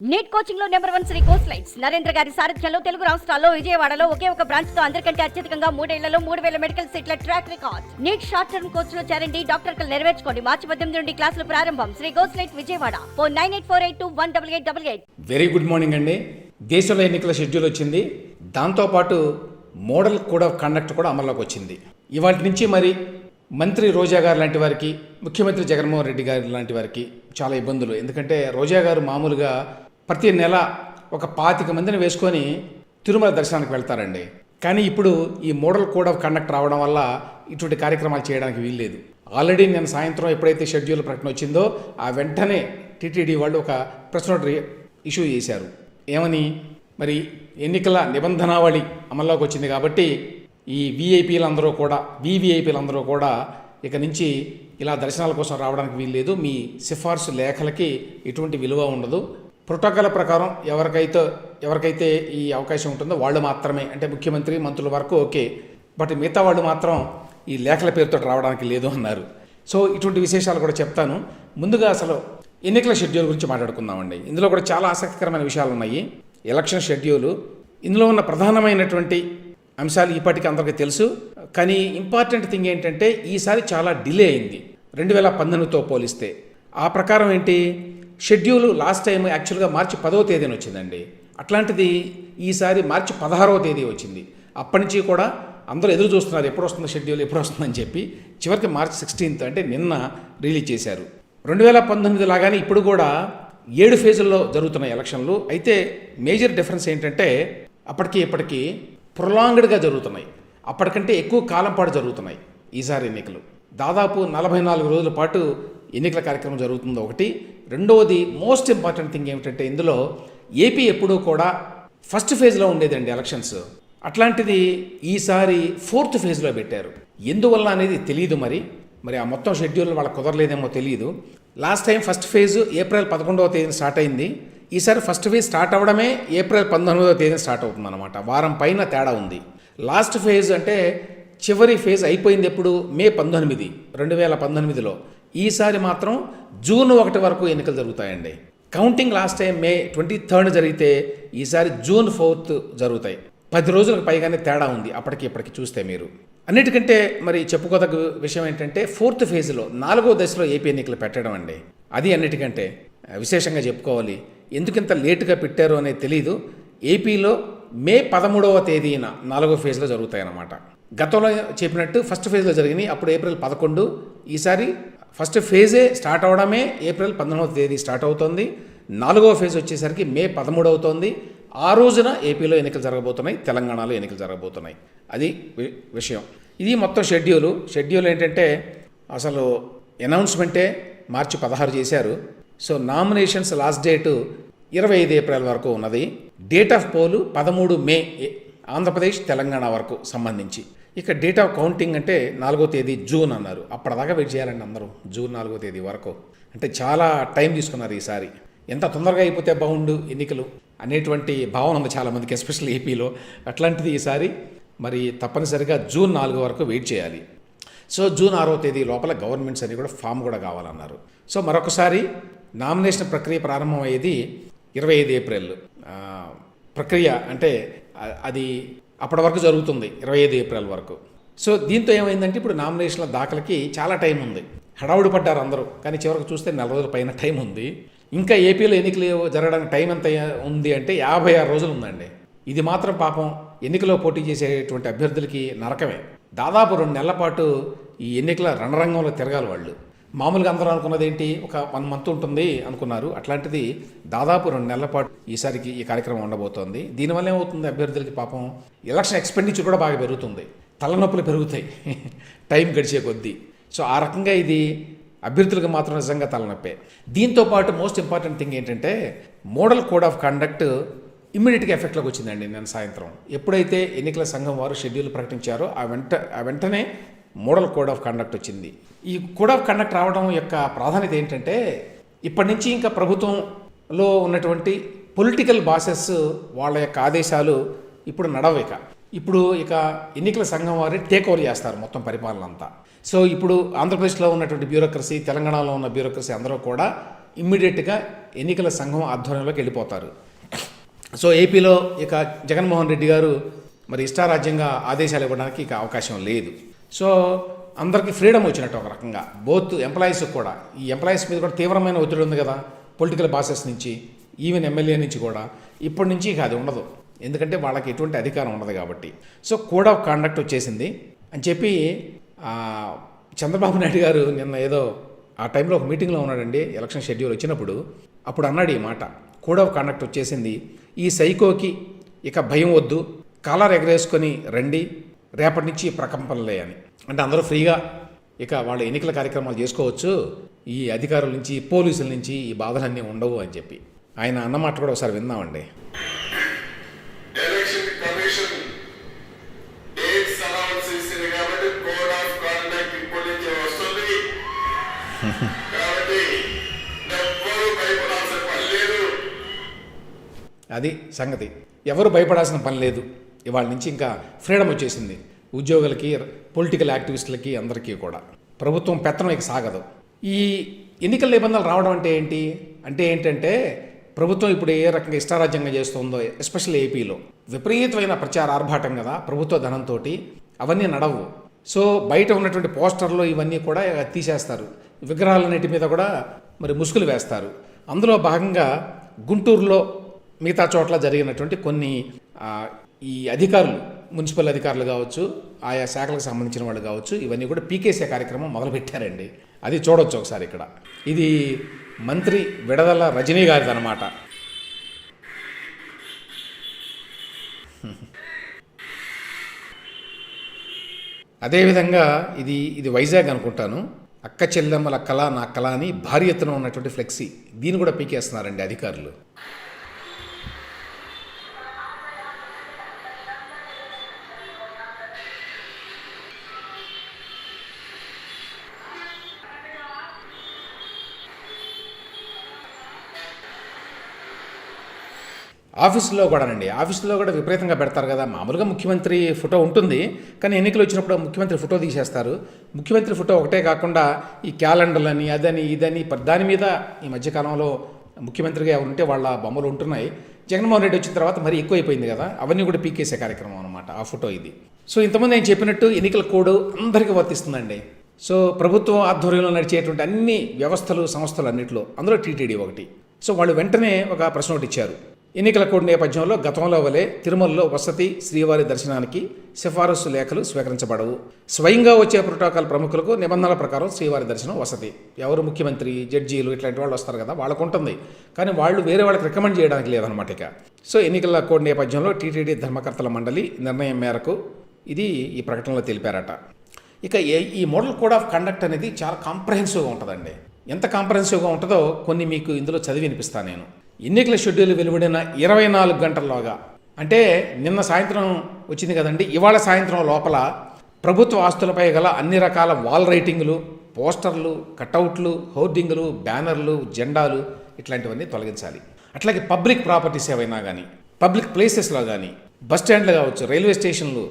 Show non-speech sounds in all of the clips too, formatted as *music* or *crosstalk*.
Neat కోచింగ్లో number one Sri course lights Narendra గారి సారథ్యంలో తెలుగు రాష్ట్రాల్లో విజయవాడలో ఒకే ఒక బ్రాంచ్తో అందరికంటే అత్యధికంగా మూడేళ్ళలో మూడు వేల మెడికల్ సీట్ల track record NEET short term కోర్స్లో చేరండి డాక్టర్ కలు నెరవేర్చుకోండి. మార్చి పద్దెనిమిది నుండి క్లాసులు ప్రారంభం. Sri course light Vijayawada. Four nine eight four eight two one double eight double eight. Very good morning అండి. దేశంలో ఎన్నికల షెడ్యూల్ వచ్చింది. దాంతోపాటు మోడల్ కూడా కండక్ట్ కూడా అమల్లోకి వచ్చింది. ఇవాటి నుంచి మరి మంత్రి రోజా గారు లాంటి వారికి ముఖ్యమంత్రి జగన్మోహన్ రెడ్డి గారు లాంటి వారికి చాలా ఇబ్బందులు. ఎందుకంటే రోజా గారు మామూలుగా ప్రతి నెల ఒక పాతిక మందిని వేసుకొని తిరుమల దర్శనానికి వెళ్తారండి. కానీ ఇప్పుడు ఈ మోడల్ కోడ్ ఆఫ్ కండక్ట్ రావడం వల్ల ఇటువంటి కార్యక్రమాలు చేయడానికి వీల్లేదు. ఆల్రెడీ నేను సాయంత్రం ఎప్పుడైతే షెడ్యూల్ ప్రకటన వచ్చిందో ఆ వెంటనే టీటీడీ వాళ్ళు ఒక ప్రెస్ నోట్ ఇష్యూ చేశారు. ఏమని? మరి ఎన్నికల నిబంధనావళి అమల్లోకి వచ్చింది కాబట్టి ఈ వీఐపీలందరూ కూడా వీవీఐపీలందరూ కూడా ఇక నుంచి ఇలా దర్శనాల కోసం రావడానికి వీల్లేదు. మీ సిఫార్సు లేఖలకి ఎటువంటి విలువ ఉండదు. ప్రోటోకాల్ ప్రకారం ఎవరికైతే ఎవరికైతే ఈ అవకాశం ఉంటుందో వాళ్ళు మాత్రమే అంటే ముఖ్యమంత్రి మంత్రుల వరకు ఓకే. బట్ మిగతా వాళ్ళు మాత్రం ఈ లేఖల పేరుతో రావడానికి లేదు అన్నారు. సో ఇటువంటి విశేషాలు కూడా చెప్తాను. ముందుగా అసలు ఎన్నికల షెడ్యూల్ గురించి మాట్లాడుకుందామండి. ఇందులో కూడా చాలా ఆసక్తికరమైన విషయాలు ఉన్నాయి. Election schedule. ఇందులో ఉన్న ప్రధానమైనటువంటి అంశాలు ఇప్పటికీ అందరికీ తెలుసు. కానీ ఇంపార్టెంట్ థింగ్ ఏంటంటే ఈసారి చాలా డిలే అయింది. రెండు వేల పంతొమ్మిదితో పోలిస్తే. ఆ ప్రకారం ఏంటి? షెడ్యూల్ లాస్ట్ టైం యాక్చువల్గా మార్చి పదవ తేదీన వచ్చిందండి. అట్లాంటిది ఈసారి మార్చి పదహారవ తేదీ వచ్చింది. అప్పటి నుంచి కూడా అందరూ ఎదురు చూస్తున్నారు ఎప్పుడు వస్తుంది షెడ్యూల్ ఎప్పుడు వస్తుందని చెప్పి చివరికి మార్చి సిక్స్టీన్త్ అంటే నిన్న రిలీజ్ చేశారు. రెండు వేల పంతొమ్మిది లాగానే ఇప్పుడు కూడా ఏడు ఫేజుల్లో జరుగుతున్నాయి ఎలక్షన్లు. అయితే మేజర్ డిఫరెన్స్ ఏంటంటే అప్పటికి ఇప్పటికీ ప్రొలాంగ్డ్గా జరుగుతున్నాయి. అప్పటికంటే ఎక్కువ కాలం పాటు జరుగుతున్నాయి ఈసారి ఎన్నికలు. దాదాపు నలభై నాలుగు రోజుల పాటు ఎన్నికల కార్యక్రమం జరుగుతుంది ఒకటి. రెండవది మోస్ట్ ఇంపార్టెంట్ థింగ్ ఏమిటంటే ఇందులో ఏపీ ఎప్పుడూ కూడా ఫస్ట్ ఫేజ్లో ఉండేదండి ఎలక్షన్స్ అట్లాంటిది ఈసారి ఫోర్త్ ఫేజ్లో పెట్టారు. ఎందువల్ల అనేది తెలియదు మరి. మరి ఆ మొత్తం షెడ్యూల్ వాళ్ళకి కుదరలేదేమో తెలియదు last time first phase April పదకొండవ తేదీన స్టార్ట్ అయింది. ఈసారి ఫస్ట్ ఫేజ్ స్టార్ట్ అవ్వడమే ఏప్రిల్ పంతొమ్మిదవ తేదీన స్టార్ట్ అవుతుంది అనమాట వారం పైన తేడా ఉంది. లాస్ట్ ఫేజ్ అంటే చివరి ఫేజ్ అయిపోయింది ఎప్పుడు? మే పంతొమ్మిది రెండు వేల పంతొమ్మిదిలో. ఈసారి మాత్రం జూన్ ఒకటి వరకు ఎన్నికలు జరుగుతాయండి. Counting last time May twenty third జరిగితే ఈసారి జూన్ ఫోర్త్ జరుగుతాయి. పది రోజులకు పైగానే తేడా ఉంది అప్పటికి ఇప్పటికి చూస్తే మీరు. అన్నిటికంటే మరి చెప్పుకోదగ్గ విషయం ఏంటంటే ఫోర్త్ ఫేజ్లో నాలుగో దశలో ఏపీ ఎన్నికలు పెట్టడం అండి. అది అన్నిటికంటే విశేషంగా చెప్పుకోవాలి. ఎందుకింత లేటుగా పెట్టారు అనేది తెలియదు ఏపీలో మే పదమూడవ తేదీన నాలుగో ఫేజ్లో జరుగుతాయన్నమాట. గతంలో చెప్పినట్టు ఫస్ట్ ఫేజ్లో జరిగినాయి అప్పుడు ఏప్రిల్ పదకొండు ఈసారి ఫస్ట్ ఫేజే స్టార్ట్ అవడమే ఏప్రిల్ పంతొమ్మిదవ తేదీ స్టార్ట్ అవుతుంది. నాలుగవ ఫేజ్ వచ్చేసరికి మే పదమూడు అవుతోంది. ఆ రోజున ఏపీలో ఎన్నికలు జరగబోతున్నాయి తెలంగాణలో ఎన్నికలు జరగబోతున్నాయి. అది వి- విషయం. ఇది మొత్తం షెడ్యూలు. షెడ్యూల్ ఏంటంటే అసలు అనౌన్స్మెంటే మార్చి పదహారు చేశారు. సో నామినేషన్స్ లాస్ట్ డేటు ఇరవై ఐదు ఏప్రిల్ వరకు ఉన్నది. డేట్ ఆఫ్ పోలు పదమూడు మే ఏ- ఆంధ్రప్రదేశ్ తెలంగాణ వరకు సంబంధించి. ఇక డేట్ ఆఫ్ కౌంటింగ్ అంటే నాలుగో తేదీ జూన్ అన్నారు. అప్పటిదాకా వెయిట్ చేయాలండి అందరూ. జూన్ నాలుగో తేదీ వరకు. అంటే చాలా టైం తీసుకున్నారు ఈసారి. ఎంత తొందరగా అయిపోతే బాగుండు ఎన్నికలు అనేటువంటి భావన ఉంది చాలామందికి ఎస్పెషల్లీ ఏపీలో. అట్లాంటిది ఈసారి మరి తప్పనిసరిగా జూన్ నాలుగు వరకు వెయిట్ చేయాలి. సో జూన్ ఆరో తేదీ లోపల గవర్నమెంట్స్ అన్ని కూడా ఫామ్ కూడా కావాలన్నారు. సో మరొకసారి నామినేషన్ ప్రక్రియ ప్రారంభమయ్యేది ఇరవై ఐదు ఏప్రిల్. ప్రక్రియ అంటే అది అప్పటి వరకు జరుగుతుంది ఇరవై ఐదు ఏప్రిల్ వరకు. సో దీంతో ఏమైందంటే ఇప్పుడు నామినేషన్ల దాఖలకి చాలా టైం ఉంది. హడావుడి పడ్డారు అందరూ కానీ చివరికి చూస్తే నెల రోజుల పైన టైం ఉంది. ఇంకా ఏపీలో ఎన్నికలు జరగడానికి టైం ఎంత ఉంది అంటే యాభై ఆరు రోజులు ఉందండి. ఇది మాత్రం పాపం ఎన్నికలో పోటీ చేసేటువంటి అభ్యర్థులకి నరకమే. దాదాపు రెండు నెలల పాటు ఈ ఎన్నికల రణరంగంలో తిరగాలి వాళ్ళు. మామూలుగా అందరూ అనుకున్నది ఏంటి? ఒక వన్ మంత్ ఉంటుంది అనుకున్నారు. అట్లాంటిది దాదాపు రెండు నెలల పాటు ఈసారికి ఈ కార్యక్రమం ఉండబోతోంది. దీనివల్ల ఏమవుతుంది అభ్యర్థులకి పాపం? ఎలక్షన్ ఎక్స్పెండిచర్ కూడా బాగా పెరుగుతుంది. తలనొప్పులు పెరుగుతాయి. *laughs* టైం గడిచే కొద్దీ. సో ఆ రకంగా ఇది అభ్యర్థులకు మాత్రం నిజంగా తలనొప్పే. దీంతో పాటు మోస్ట్ ఇంపార్టెంట్ థింగ్ ఏంటంటే మోడల్ కోడ్ ఆఫ్ కండక్ట్ ఇమ్మీడియట్గా ఎఫెక్ట్లోకి వచ్చిందండి నేను సాయంత్రం. ఎప్పుడైతే ఎన్నికల సంఘం వారు షెడ్యూల్ ప్రకటించారో ఆ వెంట ఆ వెంటనే మోడల్ కోడ్ ఆఫ్ కండక్ట్ వచ్చింది. ఈ కోడ్ ఆఫ్ కండక్ట్ రావడం యొక్క ప్రాధాన్యత ఏంటంటే ఇప్పటి నుంచి ఇంకా ప్రభుత్వంలో ఉన్నటువంటి పొలిటికల్ బాసెస్ వాళ్ళ యొక్క ఆదేశాలు ఇప్పుడు నడవిక ఇప్పుడు ఇక ఎన్నికల సంఘం వారి టేక్ ఓవర్ చేస్తారు మొత్తం పరిపాలన అంతా. సో ఇప్పుడు ఆంధ్రప్రదేశ్లో ఉన్నటువంటి బ్యూరోక్రసీ తెలంగాణలో ఉన్న బ్యూరోక్రసీ అందరూ కూడా ఇమ్మీడియట్గా ఎన్నికల సంఘం ఆధ్వర్యంలోకి వెళ్ళిపోతారు. సో ఏపీలో ఇక జగన్మోహన్ రెడ్డి గారు మరి ఇష్టారాజ్యంగా ఆదేశాలు ఇవ్వడానికి ఇక అవకాశం లేదు. సో అందరికీ ఫ్రీడమ్ వచ్చినట్టు ఒక రకంగా. బోత్ ఎంప్లాయీస్ కూడా. ఈ ఎంప్లాయీస్ మీద కూడా తీవ్రమైన ఒత్తిడి ఉంది కదా పొలిటికల్ బాసెస్ నుంచి ఈవెన్ ఎమ్మెల్యే నుంచి కూడా. ఇప్పటి నుంచి ఇక అది ఉండదు. ఎందుకంటే వాళ్ళకి ఎటువంటి అధికారం ఉండదు కాబట్టి. సో కోడ్ ఆఫ్ కాండక్ట్ వచ్చేసింది. అని చెప్పి చంద్రబాబు నాయుడు గారు నిన్న ఏదో ఆ టైంలో ఒక మీటింగ్లో ఉన్నాడండి ఎలక్షన్ షెడ్యూల్ వచ్చినప్పుడు. అప్పుడు అన్నాడు ఈ మాట. కోడ్ ఆఫ్ కాండక్ట్ వచ్చేసింది. ఈ సైకోకి ఇక భయం వద్దు. కాలర్ ఎగరేసుకొని రండి. రేపటి నుంచి ప్రకంపనలే అని. అంటే అందరూ ఫ్రీగా ఇక వాళ్ళ ఎన్నికల కార్యక్రమాలు చేసుకోవచ్చు. ఈ అధికారుల నుంచి పోలీసుల నుంచి ఈ బాధలన్నీ ఉండవు అని చెప్పి. ఆయన అన్నమాట కూడా ఒకసారి విందామండి. అది సంగతి. ఎవరు భయపడాల్సిన పని లేదు. ఇవాళ నుంచి ఇంకా ఫ్రీడమ్ వచ్చేసింది. ఉద్యోగులకి పొలిటికల్ యాక్టివిస్టులకి అందరికీ కూడా. ప్రభుత్వం పెత్తనం ఇక సాగదు. ఈ ఎన్నికల నిబంధనలు రావడం అంటే ఏంటి? అంటే ఏంటంటే ప్రభుత్వం ఇప్పుడు ఏ రకంగా ఇష్టారాజ్యంగా చేస్తుందో ఎస్పెషల్ ఏపీలో విపరీతమైన ప్రచార ఆర్భాటం కదా ప్రభుత్వ ధనంతో అవన్నీ నడవు. సో బయట ఉన్నటువంటి పోస్టర్లు ఇవన్నీ కూడా తీసేస్తారు. విగ్రహాలన్నిటి మీద కూడా మరి ముసుగులు వేస్తారు. అందులో భాగంగా గుంటూరులో మిగతా చోట్ల జరిగినటువంటి కొన్ని ఈ అధికారులు మున్సిపల్ అధికారులు కావచ్చు ఆయా శాఖలకు సంబంధించిన వాళ్ళు కావచ్చు ఇవన్నీ కూడా పీకేసే కార్యక్రమం మొదలుపెట్టారండి. అది చూడొచ్చు ఒకసారి ఇక్కడ. ఇది మంత్రి విడదల రజనీ గారిది అనమాట అదేవిధంగా ఇది ఇది వైజాగ్ అనుకుంటాను. అక్క చెల్లెమ్మల కళ నా కళ అని భారీ ఎత్తున ఉన్నటువంటి ఫ్లెక్సీ. దీన్ని కూడా పీకేస్తున్నారండి అధికారులు. ఆఫీసులో కూడానండి. ఆఫీసులో కూడా విపరీతంగా పెడతారు కదా. మామూలుగా ముఖ్యమంత్రి ఫోటో ఉంటుంది. కానీ ఎన్నికలు వచ్చినప్పుడు ముఖ్యమంత్రి ఫోటో తీసేస్తారు. ముఖ్యమంత్రి ఫోటో ఒకటే కాకుండా ఈ క్యాలెండర్లని అదని ఇదని దాని మీద ఈ మధ్యకాలంలో ముఖ్యమంత్రిగా ఎవరు ఉంటే వాళ్ళ బొమ్మలు ఉంటున్నాయి. జగన్మోహన్ రెడ్డి వచ్చిన తర్వాత మరీ ఎక్కువైపోయింది కదా. అవన్నీ కూడా పీకేసే కార్యక్రమం అనమాట ఆ ఫోటో ఇది. సో ఇంతమంది నేను చెప్పినట్టు ఎన్నికల కోడ్ అందరికీ వర్తిస్తుందండి. సో ప్రభుత్వం ఆధ్వర్యంలో నడిచేటువంటి అన్ని వ్యవస్థలు సంస్థలు అన్నింటిలో అందులో టీటీడీ ఒకటి. సో వాళ్ళు వెంటనే ఒక ప్రశ్న ఒకటి ఇచ్చారు. ఎన్నికల కోడ్ నేపథ్యంలో గతంలో వలె తిరుమలలో వసతి శ్రీవారి దర్శనానికి సిఫారసు లేఖలు స్వీకరించబడవు. స్వయంగా వచ్చే ప్రోటోకాల్ ప్రముఖులకు నిబంధనల ప్రకారం శ్రీవారి దర్శనం వసతి. ఎవరు ముఖ్యమంత్రి జడ్జీలు ఇట్లాంటి వాళ్ళు వస్తారు కదా వాళ్ళకు ఉంటుంది. కానీ వాళ్ళు వేరే వాళ్ళకి రికమెండ్ చేయడానికి లేదనమాట ఇక. సో ఎన్నికల కోడ్ నేపథ్యంలో టీటీడీ ధర్మకర్తల మండలి నిర్ణయం మేరకు ఇది ఈ ప్రకటనలో తెలిపారట. ఇక ఏ- ఈ మోడల్ కోడ్ ఆఫ్ కండక్ట్ అనేది చాలా కాంప్రహెన్సివ్గా ఉంటుందండి. ఎంత కాంప్రహెన్సివ్గా ఉంటుందో కొన్ని మీకు ఇందులో చదివి వినిపిస్తాను నేను. ఎన్నికల షెడ్యూల్ వెలువడిన ఇరవై నాలుగు గంటల్లోగా. అంటే నిన్న సాయంత్రం వచ్చింది కదండి ఇవాళ సాయంత్రం లోపల ప్రభుత్వ ఆస్తులపై గల అన్ని రకాల వాల్ రైటింగ్లు పోస్టర్లు కటౌట్లు హోర్డింగ్లు బ్యానర్లు జెండాలు ఇట్లాంటివన్నీ తొలగించాలి. అట్లాగే పబ్లిక్ ప్రాపర్టీస్ ఏవైనా కానీ పబ్లిక్ ప్లేసెస్లో కానీ బస్ స్టాండ్లు కావచ్చు రైల్వే స్టేషన్లు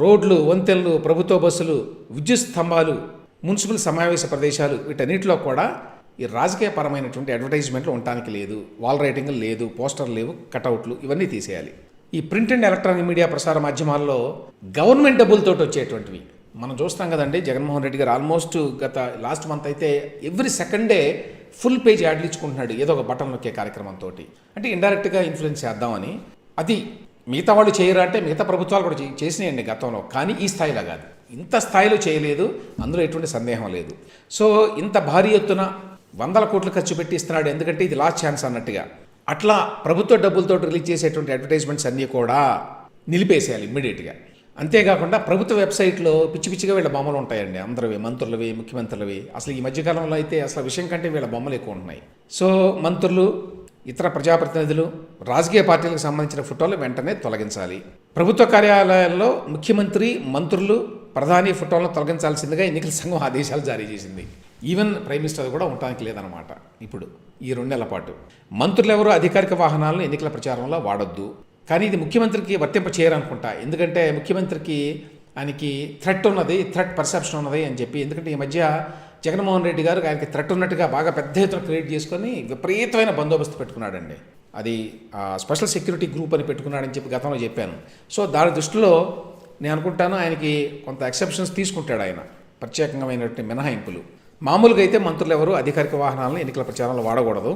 రోడ్లు వంతెనలు ప్రభుత్వ బస్సులు విద్యుత్ స్తంభాలు మున్సిపల్ సమావేశ ప్రదేశాలు వీటన్నిటిలో కూడా ఈ రాజకీయపరమైనటువంటి అడ్వర్టైజ్మెంట్లు ఉండటానికి లేదు వాల్ రైటింగ్ లేదు పోస్టర్ లేవు కటౌట్లు ఇవన్నీ తీసేయాలి. ఈ ప్రింట్ అండ్ ఎలక్ట్రానిక్ మీడియా ప్రసార మాధ్యమాల్లో గవర్నమెంట్ డబ్బులతో వచ్చేటువంటివి. మనం చూస్తాం కదండి జగన్మోహన్ రెడ్డి గారు ఆల్మోస్ట్ గత లాస్ట్ మంత్ అయితే ఎవ్రీ సెకండే ఫుల్ పేజ్ యాడ్లు ఇచ్చుకుంటున్నాడు ఏదో ఒక బటన్ నొక్కే కార్యక్రమంతో అంటే ఇండైరెక్ట్గా ఇన్ఫ్లుయెన్స్ చేద్దామని అది మిగతా వాళ్ళు చేయరా అంటే మిగతా ప్రభుత్వాలు కూడా చేసినాయండి గతంలో కానీ ఈ స్థాయిలో కాదు. ఇంత స్థాయిలో చేయలేదు అందులో ఎటువంటి సందేహం లేదు. సో ఇంత భారీ ఎత్తున వందల కోట్లు ఖర్చు పెట్టి ఇస్తున్నాడు. ఎందుకంటే ఇది లాస్ట్ ఛాన్స్ అన్నట్టుగా. అట్లా ప్రభుత్వ డబ్బులతో రిలీజ్ చేసేటువంటి అడ్వర్టైజ్మెంట్స్ అన్నీ కూడా నిలిపేసేయాలి ఇమ్మీడియట్గా అంతేకాకుండా ప్రభుత్వ వెబ్సైట్లో పిచ్చి పిచ్చిగా వీళ్ళ బొమ్మలు ఉంటాయండి. అందరివి మంత్రులవి ముఖ్యమంత్రులవి. అసలు ఈ మధ్యకాలంలో అయితే అసలు విషయం కంటే వీళ్ళ బొమ్మలు ఎక్కువ ఉంటున్నాయి. సో మంత్రులు ఇతర ప్రజాప్రతినిధులు రాజకీయ పార్టీలకు సంబంధించిన ఫోటోలు వెంటనే తొలగించాలి. ప్రభుత్వ కార్యాలయాల్లో ముఖ్యమంత్రి మంత్రులు ప్రధాని ఫోటోలను తొలగించాల్సిందిగా ఎన్నికల సంఘం ఆదేశాలు జారీ చేసింది. ఈవెన్ ప్రైమ్ మినిస్టర్ కూడా ఉండడానికి లేదనమాట ఇప్పుడు ఈ రెండు నెలల పాటు. మంత్రులు ఎవరు? అధికారిక వాహనాలను ఎన్నికల ప్రచారంలో వాడొద్దు. కానీ ఇది ముఖ్యమంత్రికి వర్తింప చేయరనుకుంటా. ఎందుకంటే ముఖ్యమంత్రికి ఆయనకి థ్రెట్ ఉన్నది థ్రెట్ పర్సెప్షన్ ఉన్నది అని చెప్పి. ఎందుకంటే ఈ మధ్య జగన్మోహన్ రెడ్డి గారు ఆయనకి థ్రెట్ ఉన్నట్టుగా బాగా పెద్ద ఎత్తున క్రియేట్ చేసుకొని విపరీతమైన బందోబస్తు పెట్టుకున్నాడండి. అది స్పెషల్ సెక్యూరిటీ గ్రూప్ అని పెట్టుకున్నాడని చెప్పి గతంలో చెప్పాను. సో దాని దృష్టిలో నేను అనుకుంటాను ఆయనకి కొంత ఎక్సెప్షన్స్ తీసుకుంటాడు ఆయన. ప్రత్యేకమైనటువంటి మినహాయింపులు. మామూలుగా అయితే మంత్రులు ఎవరు? అధికారిక వాహనాలను ఎన్నికల ప్రచారంలో వాడకూడదు.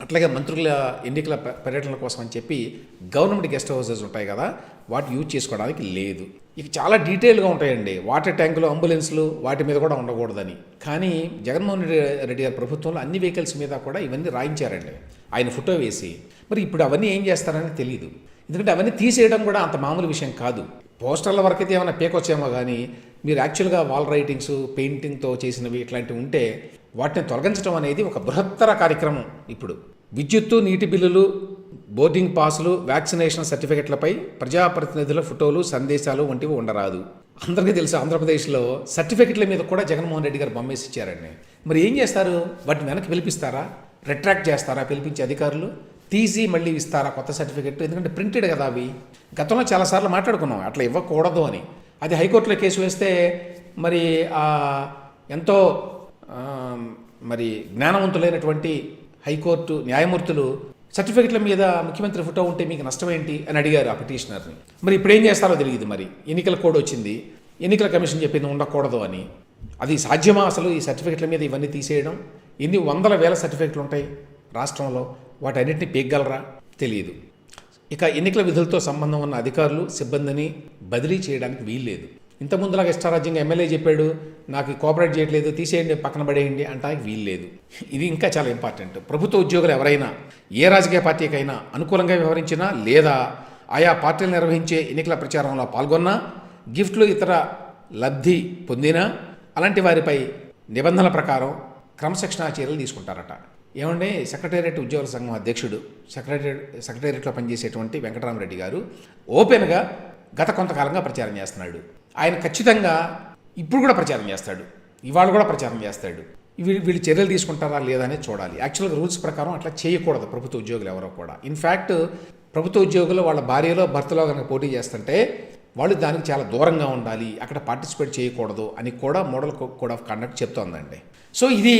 అట్లాగే మంత్రుల ఎన్నికల పర్యటనల కోసం అని చెప్పి గవర్నమెంట్ గెస్ట్ హౌసెస్ ఉంటాయి కదా వాటి యూజ్ చేసుకోవడానికి లేదు. ఇక చాలా డీటెయిల్గా ఉంటాయండి. వాటర్ ట్యాంకులు అంబులెన్స్లు వాటి మీద కూడా ఉండకూడదని. కానీ జగన్మోహన్ రెడ్డి రెడ్డి గారి ప్రభుత్వంలో అన్ని వెహికల్స్ మీద కూడా ఇవన్నీ రాయించారండి. ఆయన ఫోటో వేసి. మరి ఇప్పుడు అవన్నీ ఏం చేస్తారని తెలియదు ఎందుకంటే అవన్నీ తీసేయడం కూడా అంత మామూలు విషయం కాదు. పోస్టర్ల వరకు అయితే ఏమైనా పీకొచ్చేమో కానీ మీరు యాక్చువల్గా వాల్ రైటింగ్స్ పెయింటింగ్తో చేసినవి ఇట్లాంటివి ఉంటే వాటిని తొలగించడం అనేది ఒక బృహత్తర కార్యక్రమం ఇప్పుడు. విద్యుత్తు నీటి బిల్లులు బోర్డింగ్ పాసులు వ్యాక్సినేషన్ సర్టిఫికెట్లపై ప్రజాప్రతినిధుల ఫోటోలు సందేశాలు వంటివి ఉండరాదు. అందరికీ తెలుసు ఆంధ్రప్రదేశ్లో సర్టిఫికెట్ల మీద కూడా జగన్మోహన్ రెడ్డి గారు బొమ్మేసి ఇచ్చారండి. మరి ఏం చేస్తారు? వాటిని వెనక్కి పిలిపిస్తారా? రిట్రాక్ట్ చేస్తారా? పిలిపించే అధికారులు? తీసి మళ్ళీ ఇస్తారా కొత్త సర్టిఫికెట్? ఎందుకంటే ప్రింటెడ్ కదా అవి. గతంలో చాలాసార్లు మాట్లాడుకున్నాం అట్లా ఇవ్వకూడదు అని. అది హైకోర్టులో కేసు వేస్తే మరి ఆ ఎంతో మరి జ్ఞానవంతులైనటువంటి హైకోర్టు న్యాయమూర్తులు సర్టిఫికెట్ల మీద ముఖ్యమంత్రి ఫోటో ఉంటే మీకు నష్టం ఏంటి అని అడిగారు ఆ పిటిషనర్ని. మరి ఇప్పుడు ఏం చేస్తారో తెలియదు మరి. ఎన్నికల కోడ్ వచ్చింది. ఎన్నికల కమిషన్ చెప్పింది ఉండకూడదు అని. అది సాధ్యమా అసలు ఈ సర్టిఫికెట్ల మీద ఇవన్నీ తీసేయడం? ఎన్ని వందల వేల సర్టిఫికెట్లు ఉంటాయి రాష్ట్రంలో? వాటన్నిటిని పీకగలరా తెలియదు ఇక ఎన్నికల విధులతో సంబంధం ఉన్న అధికారులు సిబ్బందిని బదిలీ చేయడానికి వీల్లేదు. ఇంతకుముందులాగా ఇష్టారాజ్యంగా ఎమ్మెల్యే చెప్పాడు నాకు కోఆపరేట్ చేయట్లేదు తీసేయండి పక్కన పడేయండి అంటానికి వీల్లేదు. ఇది ఇంకా చాలా ఇంపార్టెంట్ ప్రభుత్వ ఉద్యోగులు ఎవరైనా ఏ రాజకీయ పార్టీకైనా అనుకూలంగా వ్యవహరించినా లేదా ఆయా పార్టీలు నిర్వహించే ఎన్నికల ప్రచారంలో పాల్గొన్నా గిఫ్ట్లు ఇతర లబ్ధి పొందినా అలాంటి వారిపై నిబంధనల ప్రకారం క్రమశిక్షణా చర్యలు తీసుకుంటారట. ఏమంటే సెక్రటేరియట్ ఉద్యోగుల సంఘం అధ్యక్షుడు సెక్రటేరియట్ సెక్రటేరియట్లో పనిచేసేటువంటి వెంకటరామరెడ్డి గారు ఓపెన్గా గత కొంతకాలంగా ప్రచారం చేస్తున్నాడు. ఆయన ఖచ్చితంగా ఇప్పుడు కూడా ప్రచారం చేస్తాడు. ఇవాళ కూడా ప్రచారం చేస్తాడు. వీళ్ళు వీళ్ళు చర్యలు తీసుకుంటారా లేదా అనేది చూడాలి. యాక్చువల్గా రూల్స్ ప్రకారం అట్లా చేయకూడదు ప్రభుత్వ ఉద్యోగులు ఎవరో కూడా. ఇన్ఫ్యాక్ట్ ప్రభుత్వ ఉద్యోగులు వాళ్ళ భార్యలో భర్తలో కనుక పోటీ చేస్తుంటే వాళ్ళు దానికి చాలా దూరంగా ఉండాలి అక్కడ పార్టిసిపేట్ చేయకూడదు అని కూడా మోడల్ కోడ్ ఆఫ్ కండక్ట్ చెప్తోందండి. సో ఇది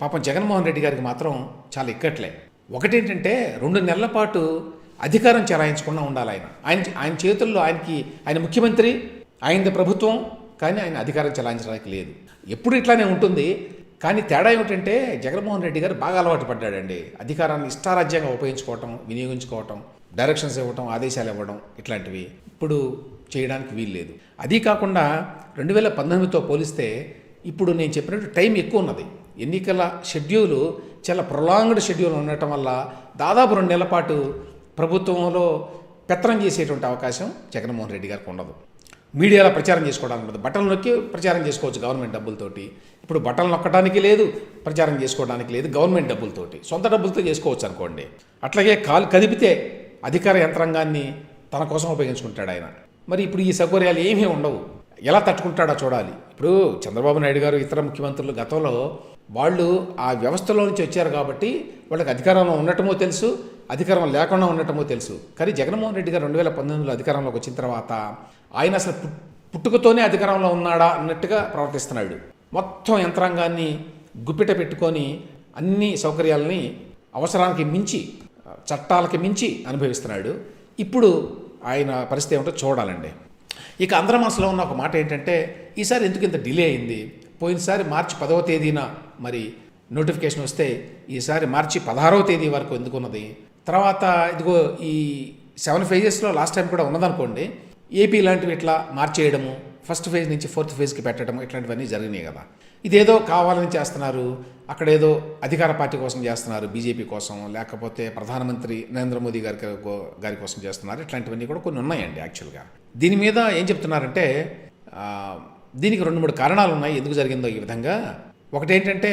పాపం జగన్మోహన్ రెడ్డి గారికి మాత్రం చాలా ఇక్కట్లే. ఒకటేంటంటే రెండు నెలల పాటు అధికారం చెలాయించకుండా ఉండాలి ఆయన. ఆయన ఆయన చేతుల్లో ఆయనకి ఆయన ముఖ్యమంత్రి ఆయనది ప్రభుత్వం కానీ ఆయన అధికారం చెలాయించడానికి లేదు. ఎప్పుడు ఇట్లానే ఉంటుంది కానీ తేడా ఏమిటంటే జగన్మోహన్ రెడ్డి గారు బాగా అలవాటు పడ్డాడండి. అధికారాన్ని ఇష్టారాజ్యంగా ఉపయోగించుకోవటం వినియోగించుకోవటం డైరెక్షన్స్ ఇవ్వటం ఆదేశాలు ఇవ్వడం ఇట్లాంటివి. ఇప్పుడు చేయడానికి వీల్లేదు. అది కాకుండా రెండు వేల పంతొమ్మిదితో పోలిస్తే ఇప్పుడు నేను చెప్పినట్టు టైం ఎక్కువ ఉన్నది ఎన్నికల షెడ్యూలు చాలా ప్రొలాంగ్డ్ షెడ్యూల్ ఉండటం వల్ల దాదాపు రెండు నెలల పాటు ప్రభుత్వంలో పెత్తనం చేసేటువంటి అవకాశం జగన్మోహన్ రెడ్డి గారికి ఉండదు. మీడియాలో ప్రచారం చేసుకోవడానికి ఉండదు. బట్టలు నొక్కి ప్రచారం చేసుకోవచ్చు గవర్నమెంట్ డబ్బులతోటి. ఇప్పుడు బట్టలు నొక్కడానికి లేదు ప్రచారం చేసుకోవడానికి లేదు గవర్నమెంట్ డబ్బులతోటి. సొంత డబ్బులతో చేసుకోవచ్చు అనుకోండి. అట్లాగే కాలు కదిపితే అధికార యంత్రాంగాన్ని తన కోసం ఉపయోగించుకుంటాడు ఆయన. మరి ఇప్పుడు ఈ సౌకర్యాలు ఏమీ ఉండవు. ఎలా తట్టుకుంటాడో చూడాలి. ఇప్పుడు చంద్రబాబు నాయుడు గారు ఇతర ముఖ్యమంత్రులు గతంలో వాళ్ళు ఆ వ్యవస్థలో నుంచి వచ్చారు కాబట్టి వాళ్ళకి అధికారంలో ఉండటమో తెలుసు అధికారం లేకుండా ఉండటమో తెలుసు. కానీ జగన్మోహన్ రెడ్డి గారు రెండు వేల పంతొమ్మిదిలో అధికారంలోకి వచ్చిన తర్వాత ఆయన అసలు పుట్టుకతోనే అధికారంలో ఉన్నాడా అన్నట్టుగా ప్రవర్తిస్తున్నాడు. మొత్తం యంత్రాంగాన్ని గుప్పిట పెట్టుకొని అన్ని సౌకర్యాలని అవసరానికి మించి చట్టాలకి మించి అనుభవిస్తున్నాడు. ఇప్పుడు ఆయన పరిస్థితి ఏమిటో చూడాలండి. ఇక అందరి మనసులో ఉన్న ఒక మాట ఏంటంటే ఈసారి ఎందుకు ఇంత డిలే అయింది? పోయినసారి మార్చి పదవ తేదీన మరి నోటిఫికేషన్ వస్తే ఈసారి మార్చి పదహారవ తేదీ వరకు ఎందుకు ఉన్నది? తర్వాత ఇదిగో ఈ సెవెన్ ఫేజెస్లో లాస్ట్ టైం కూడా ఉన్నదనుకోండి ఏపీ లాంటివి ఇట్లా మార్చేయడము ఫస్ట్ ఫేజ్ నుంచి ఫోర్త్ ఫేజ్కి పెట్టడం ఇట్లాంటివన్నీ జరిగినాయి కదా. ఇదేదో కావాలని చేస్తున్నారు అక్కడ ఏదో అధికార పార్టీ కోసం చేస్తున్నారు బీజేపీ కోసం లేకపోతే ప్రధానమంత్రి నరేంద్ర మోదీ గారి గారి కోసం చేస్తున్నారు. ఇట్లాంటివన్నీ కూడా కొన్ని ఉన్నాయండి యాక్చువల్గా దీని మీద ఏం చెప్తున్నారంటే దీనికి రెండు మూడు కారణాలు ఉన్నాయి. ఎందుకు జరిగిందో ఈ విధంగా. ఒకటి ఏంటంటే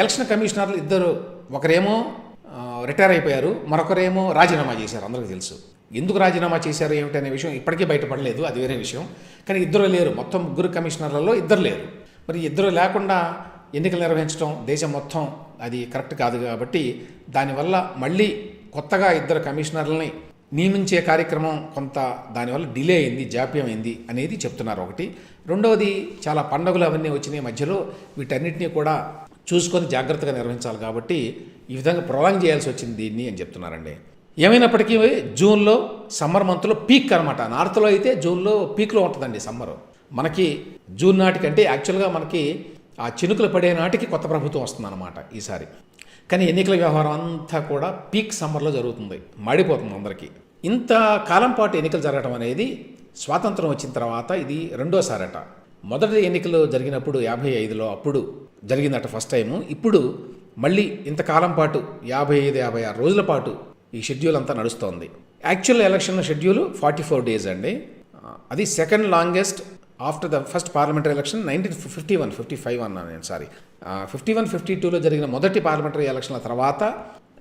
ఎలక్షన్ కమిషనర్లు ఇద్దరు ఒకరేమో రిటైర్ అయిపోయారు మరొకరేమో రాజీనామా చేశారు అందరికీ తెలుసు. ఎందుకు రాజీనామా చేశారు ఏమిటనే విషయం ఇప్పటికీ బయటపడలేదు అది వేరే విషయం. కానీ ఇద్దరు లేరు మొత్తం ముగ్గురు కమిషనర్లలో ఇద్దరు లేరు. మరి ఇద్దరు లేకుండా ఎన్నికలు నిర్వహించడం దేశం మొత్తం అది కరెక్ట్ కాదు కాబట్టి దానివల్ల మళ్ళీ కొత్తగా ఇద్దరు కమిషనర్లని నియమించే కార్యక్రమం కొంత దానివల్ల డిలే అయింది జాప్యం అయింది అనేది చెప్తున్నారు ఒకటి. రెండవది చాలా పండుగలు అవన్నీ వచ్చినాయి మధ్యలో. వీటన్నిటిని కూడా చూసుకొని జాగ్రత్తగా నిర్వహించాలి కాబట్టి ఈ విధంగా ప్రొలాంగ్ చేయాల్సి వచ్చింది దీన్ని అని చెప్తున్నారండి. ఏమైనప్పటికీ జూన్లో సమ్మర్ మంత్లో పీక్ అనమాట నార్త్లో అయితే జూన్లో పీక్లో ఉంటుందండి సమ్మరు. మనకి జూన్ నాటికంటే యాక్చువల్గా మనకి ఆ చినుకులు పడే నాటికి కొత్త ప్రభుత్వం వస్తుందన్నమాట ఈసారి. కానీ ఎన్నికల వ్యవహారం అంతా కూడా పీక్ సమ్మర్లో జరుగుతుంది. మాడిపోతుంది అందరికీ. ఇంత కాలం పాటు ఎన్నికలు జరగడం అనేది స్వాతంత్రం వచ్చిన తర్వాత ఇది రెండోసారట. మొదటి ఎన్నికలు జరిగినప్పుడు యాభై ఐదులో అప్పుడు జరిగిందట ఫస్ట్ టైము. ఇప్పుడు మళ్ళీ ఇంతకాలం పాటు యాభై ఐదు యాభై ఆరు రోజుల పాటు ఈ షెడ్యూల్ అంతా నడుస్తోంది. Actual election schedule forty four days అండి. అది second longest after the first parliamentary election nineteen fifty one fifty five అన్నాను నేను సారీ ఫిఫ్టీ వన్ ఫిఫ్టీ టూలో జరిగిన మొదటి పార్లమెంటరీ ఎలక్షన్ల తర్వాత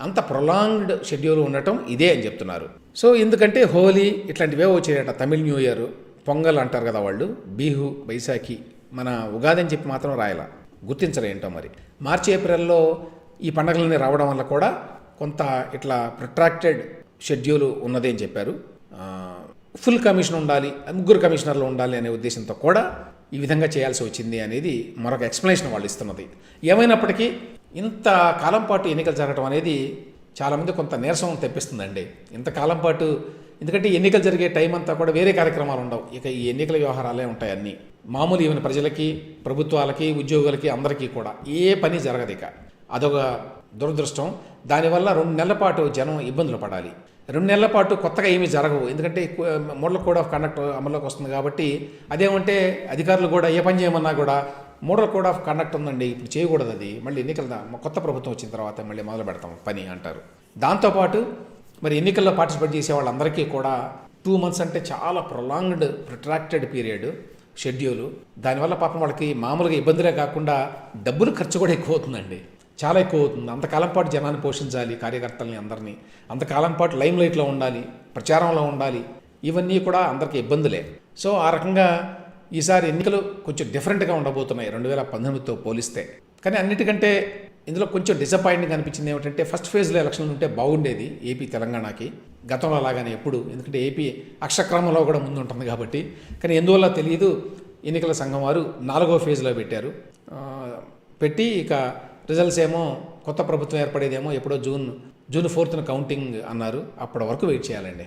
అంత ప్రొలాంగ్డ్ షెడ్యూల్ ఉండటం ఇదే అని చెప్తున్నారు. సో ఎందుకంటే హోలీ ఇట్లాంటివే వచ్చాయట తమిళ్ న్యూ ఇయర్ పొంగల్ అంటారు కదా వాళ్ళు బీహు బైశాఖి మన ఉగాది అని చెప్పి మాత్రం రాయాల. గుర్తించలేంటో మరి? మార్చి ఏప్రిల్లో ఈ పండగలన్నీ రావడం వల్ల కూడా కొంత ఇట్లా ప్రొట్రాక్టెడ్ షెడ్యూల్ ఉన్నది అని చెప్పారు. ఫుల్ కమిషన్ ఉండాలి ముగ్గురు కమిషనర్లు ఉండాలి అనే ఉద్దేశంతో కూడా ఈ విధంగా చేయాల్సి వచ్చింది అనేది మరొక ఎక్స్ప్లెనేషన్ వాళ్ళు ఇస్తున్నది. ఏమైనప్పటికీ ఇంత కాలం పాటు ఎన్నికలు జరగడం అనేది చాలామంది కొంత నీరసం తెప్పిస్తుందండి. ఇంతకాలం పాటు ఎందుకంటే ఎన్నికలు జరిగే టైం అంతా కూడా వేరే కార్యక్రమాలు ఉండవు. ఇక ఈ ఎన్నికల వ్యవహారాలే ఉంటాయి అన్నీ. మామూలు ఈవెన్ ప్రజలకి ప్రభుత్వాలకి ఉద్యోగులకి అందరికీ కూడా ఏ పని జరగదు ఇక. అదొక దురదృష్టం. దానివల్ల రెండు నెలల పాటు జనం ఇబ్బందులు పడాలి. రెండు నెలల పాటు కొత్తగా ఏమీ జరగవు. ఎందుకంటే మోడల్ కోడ్ ఆఫ్ కండక్ట్ అమల్లోకి వస్తుంది కాబట్టి అదేమంటే అధికారులు కూడా ఏ పని చేయమన్నా కూడా మోడల్ కోడ్ ఆఫ్ కండక్ట్ ఉందండి ఇప్పుడు చేయకూడదు అది. మళ్ళీ ఎన్నికల దా- కొత్త ప్రభుత్వం వచ్చిన తర్వాత మళ్ళీ మొదలు పెడతాం పని అంటారు. దాంతోపాటు మరి ఎన్నికల్లో పార్టిసిపేట్ చేసే వాళ్ళందరికీ కూడా టూ మంత్స్ అంటే చాలా ప్రొలాంగ్డ్ ప్రొట్రాక్టెడ్ పీరియడ్ షెడ్యూలు. దానివల్ల పాపం వాళ్ళకి మామూలుగా ఇబ్బందులే కాకుండా డబ్బులు ఖర్చు కూడా ఎక్కువ అవుతుందండి. చాలా ఎక్కువ అవుతుంది అంతకాలం పాటు జనాన్ని పోషించాలి కార్యకర్తల్ని అందరినీ. అంతకాలం పాటు లైమ్ లైట్లో ఉండాలి ప్రచారంలో ఉండాలి. ఇవన్నీ కూడా అందరికీ ఇబ్బందులే. సో ఆ రకంగా ఈసారి ఎన్నికలు కొంచెం డిఫరెంట్గా ఉండబోతున్నాయి రెండు వేల పంతొమ్మిదితో పోలిస్తే. కానీ అన్నిటికంటే ఇందులో కొంచెం డిసప్పాయింటింగ్ అనిపించింది ఏమిటంటే ఫస్ట్ ఫేజ్లో ఎలక్షన్లు ఉంటే బాగుండేది ఏపీ తెలంగాణకి. గతంలో అలాగానే ఎప్పుడు. ఎందుకంటే ఏపీ అక్షక్రమంలో కూడా ముందు ఉంటుంది కాబట్టి. కానీ ఎందువల్ల తెలియదు ఎన్నికల సంఘం వారు నాలుగో ఫేజ్లో పెట్టారు. పెట్టి ఇక రిజల్ట్స్ ఏమో కొత్త ప్రభుత్వం ఏర్పడేదేమో ఎప్పుడో జూన్ జూన్ ఫోర్త్న కౌంటింగ్ అన్నారు. అప్పటి వరకు వెయిట్ చేయాలండి.